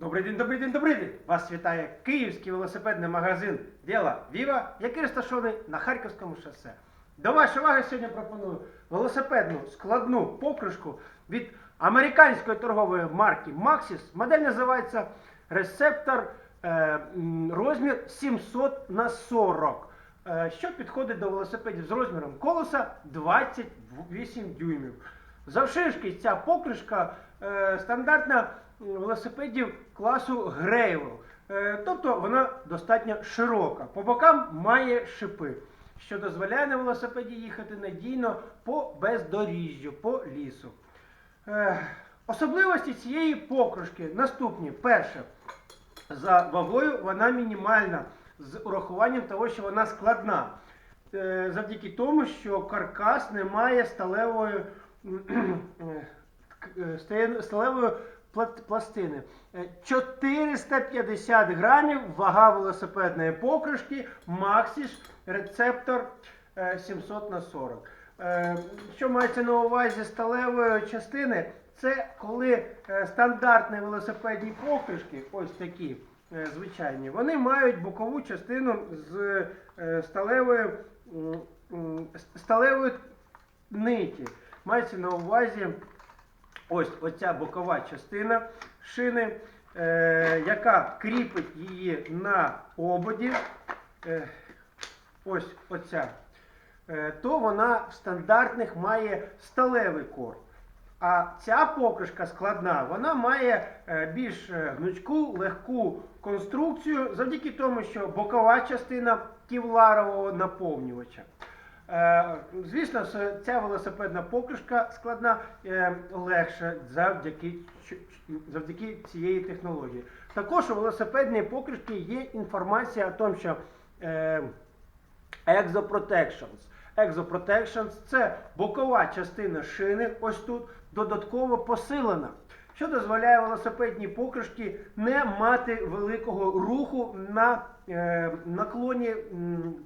Добрий день, добрий день, добрий день! Вас вітає київський велосипедний магазин Діла Віва, який розташований на Харківському шосе. До вашої уваги сьогодні пропоную велосипедну складну покришку від американської торгової марки Maxis. Модель називається Receptor е, розмір 700 на 40 е, що підходить до велосипедів з розміром колеса 28 дюймів. Завширшки ця покришка е, стандартна велосипедів класу Грейвел. Тобто вона достатньо широка. По бокам має шипи, що дозволяє на велосипеді їхати надійно по бездоріжжю, по лісу. Е, особливості цієї покришки наступні. Перше, за вагою вона мінімальна з урахуванням того, що вона складна. Е, Завдяки тому, що каркас не має сталевої, е, сталевої пластини. Е, 450 грамів вага велосипедної покришки Maxis рецептор е, 700 на 40. Е, Що мається на увазі сталевої частини? Це коли е, стандартні велосипедні покришки, ось такі е, звичайні, вони мають бокову частину з е, сталевої, сталевої ниті. Мається на увазі ось оця бокова частина шини, е, яка кріпить її на ободі. Е, ось оця. Е, то вона в стандартних має сталевий корд. А ця покришка складна, вона має е, більш е, гнучку, легку конструкцію завдяки тому, що бокова частина ківларового наповнювача. Е, Звісно, ця велосипедна покришка складна е, легше завдяки, завдяки цієї технології. Також у велосипедній покришці є інформація о тому, що е, Exoprotections. Exoprotections – це бокова частина шини, ось тут, додатково посилена, що дозволяє велосипедній покришці не мати великого руху на е, наклоні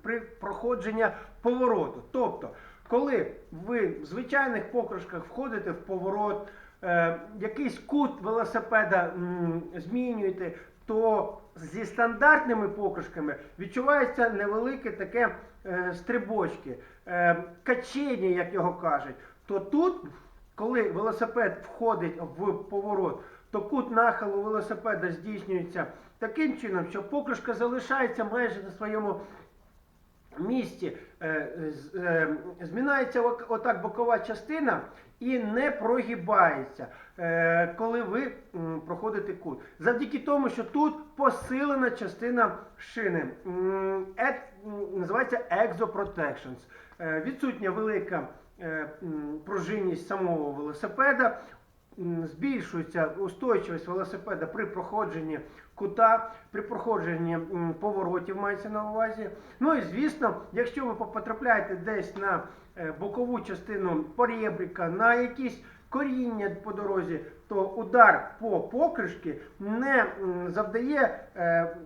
при проходженні повороту. Тобто, коли ви в звичайних покришках входите в поворот, е, якийсь кут велосипеда м, змінюєте, то зі стандартними покришками відчувається невелике таке е, стрибочки, е, качення, як його кажуть. То тут, коли велосипед входить в поворот, то кут нахилу велосипеда здійснюється таким чином, що покришка залишається майже на своєму місці е, е, змінається отак бокова частина і не прогибається, е, коли ви проходите кут. Завдяки тому, що тут посилена частина шини. Називається Exoprotections. Відсутня велика пружинність самого велосипеда. Збільшується устойчивість велосипеда при проходженні кута, при проходженні поворотів мається на увазі. Ну і звісно, якщо ви потрапляєте десь на е, бокову частину порєбрика, на якісь коріння по дорозі, то удар по покришки не завдає е,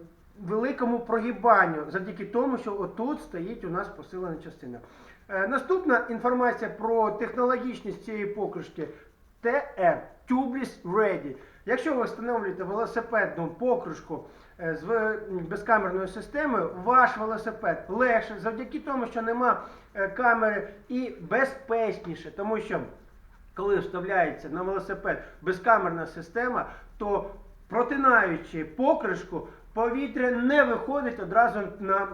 великому прогибанню завдяки тому, що отут стоїть у нас посилена частина. Е, Наступна інформація про технологічність цієї покришки TR Tubeless Ready. Якщо ви встановлюєте велосипедну покришку е, з безкамерною системою, ваш велосипед легше завдяки тому, що нема е, камери і безпечніше, тому що коли вставляється на велосипед безкамерна система, то протинаючи покришку, повітря не виходить одразу на,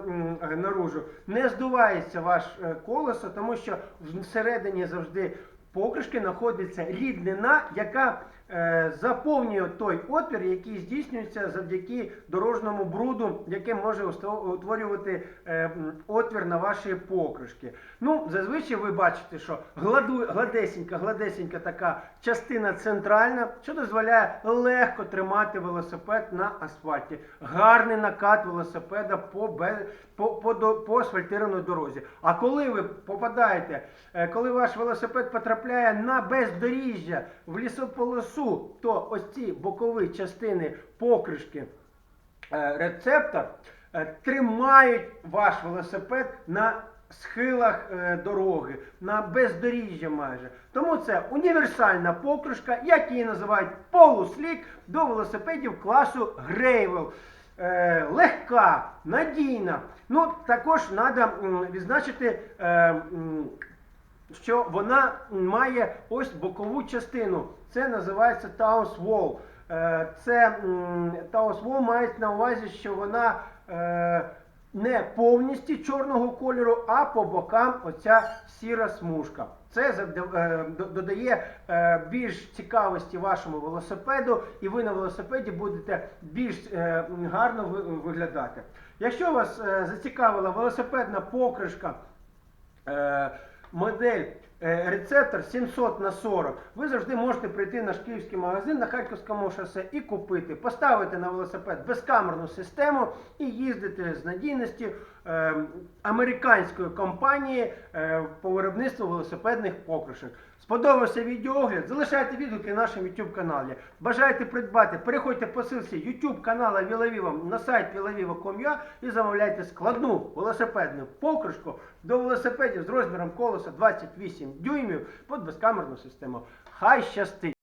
наружу. Не здувається ваш е, колесо, тому що всередині завжди покришки знаходиться ріднина, яка заповнює той отвір, який здійснюється завдяки дорожньому бруду, яке може утворювати е, отвір на ваші покришки. Ну, зазвичай ви бачите, що гладесенька, гладесенька така частина центральна, що дозволяє легко тримати велосипед на асфальті. Гарний накат велосипеда по, по, по, по асфальтированій дорозі. А коли ви попадаєте, е, коли ваш велосипед потрапляє на бездоріжжя в лісополосу, то ось ці бокові частини покришки е, рецептор е, тримають ваш велосипед на схилах е, дороги, на бездоріжжя майже. Тому це універсальна покришка, як її називають полуслік до велосипедів класу Грейвел. Легка, надійна. Ну, також треба відзначити. Е, що вона має ось бокову частину. Це називається Taos Wall. Е, Це м, Taos Wall має на увазі, що вона е, не повністю чорного кольору, а по бокам оця сіра смужка. Це е, до- додає е, більш цікавості вашому велосипеду, і ви на велосипеді будете більш е, гарно виглядати. Якщо вас е, зацікавила велосипедна покришка, е, модель е, рецептор 700 на 40. Ви завжди можете прийти в наш київський магазин на Харківському шосе і купити, поставити на велосипед безкамерну систему і їздити з надійністю е, американської компанії е, по виробництву велосипедних покришок. Сподобався відеоогляд? Залишайте відгуки на нашому YouTube каналі. Бажаєте придбати? Переходьте по ссылці YouTube канала Вілавіва на сайт vilaviva.com.ua і замовляйте складну велосипедну покришку до велосипедів з розміром колеса 28 дюймів під безкамерну систему. Хай щастить!